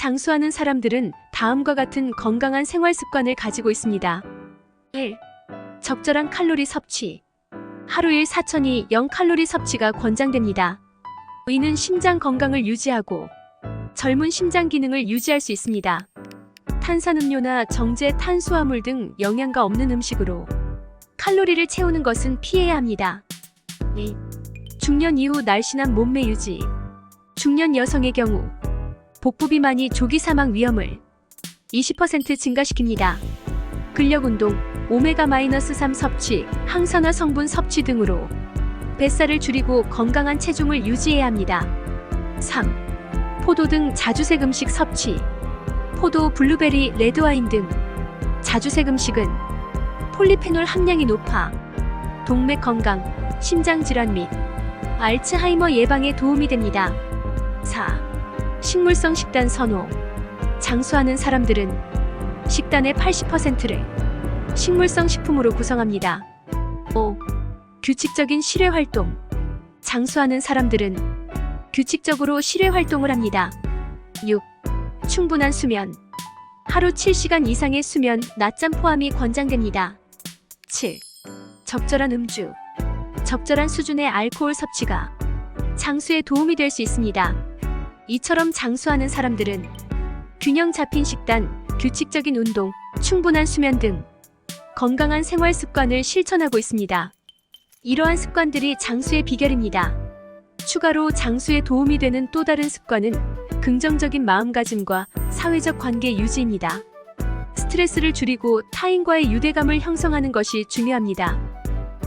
장수하는 사람들은 다음과 같은 건강한 생활 습관을 가지고 있습니다. 1. 적절한 칼로리 섭취. 하루 일 4천이 0칼로리 섭취가 권장됩니다. 이는 심장 건강을 유지하고 젊은 심장 기능을 유지할 수 있습니다. 탄산음료나 정제 탄수화물 등 영양가 없는 음식으로 칼로리를 채우는 것은 피해야 합니다. 2. 중년 이후 날씬한 몸매 유지. 중년 여성의 경우 복부 비만이 조기 사망 위험을 20% 증가시킵니다. 근력 운동, 오메가-3 섭취, 항산화 성분 섭취 등으로 뱃살을 줄이고 건강한 체중을 유지해야 합니다. 3. 포도 등 자주색 음식 섭취. 포도, 블루베리, 레드와인 등 자주색 음식은 폴리페놀 함량이 높아 동맥 건강, 심장 질환 및 알츠하이머 예방에 도움이 됩니다. 4. 식물성 식단 선호. 장수하는 사람들은 식단의 80%를 식물성 식품으로 구성합니다. 5. 규칙적인 실외 활동. 장수하는 사람들은 규칙적으로 실외 활동을 합니다. 6. 충분한 수면. 하루 7시간 이상의 수면, 낮잠 포함이 권장됩니다. 7. 적절한 음주. 적절한 수준의 알코올 섭취가 장수에 도움이 될 수 있습니다. 이처럼 장수하는 사람들은 균형 잡힌 식단, 규칙적인 운동, 충분한 수면 등 건강한 생활 습관을 실천하고 있습니다. 이러한 습관들이 장수의 비결입니다. 추가로 장수에 도움이 되는 또 다른 습관은 긍정적인 마음가짐과 사회적 관계 유지입니다. 스트레스를 줄이고 타인과의 유대감을 형성하는 것이 중요합니다.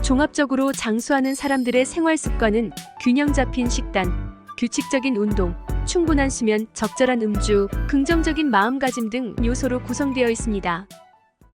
종합적으로 장수하는 사람들의 생활 습관은 균형 잡힌 식단, 규칙적인 운동, 충분한 수면, 적절한 음주, 긍정적인 마음가짐 등 요소로 구성되어 있습니다.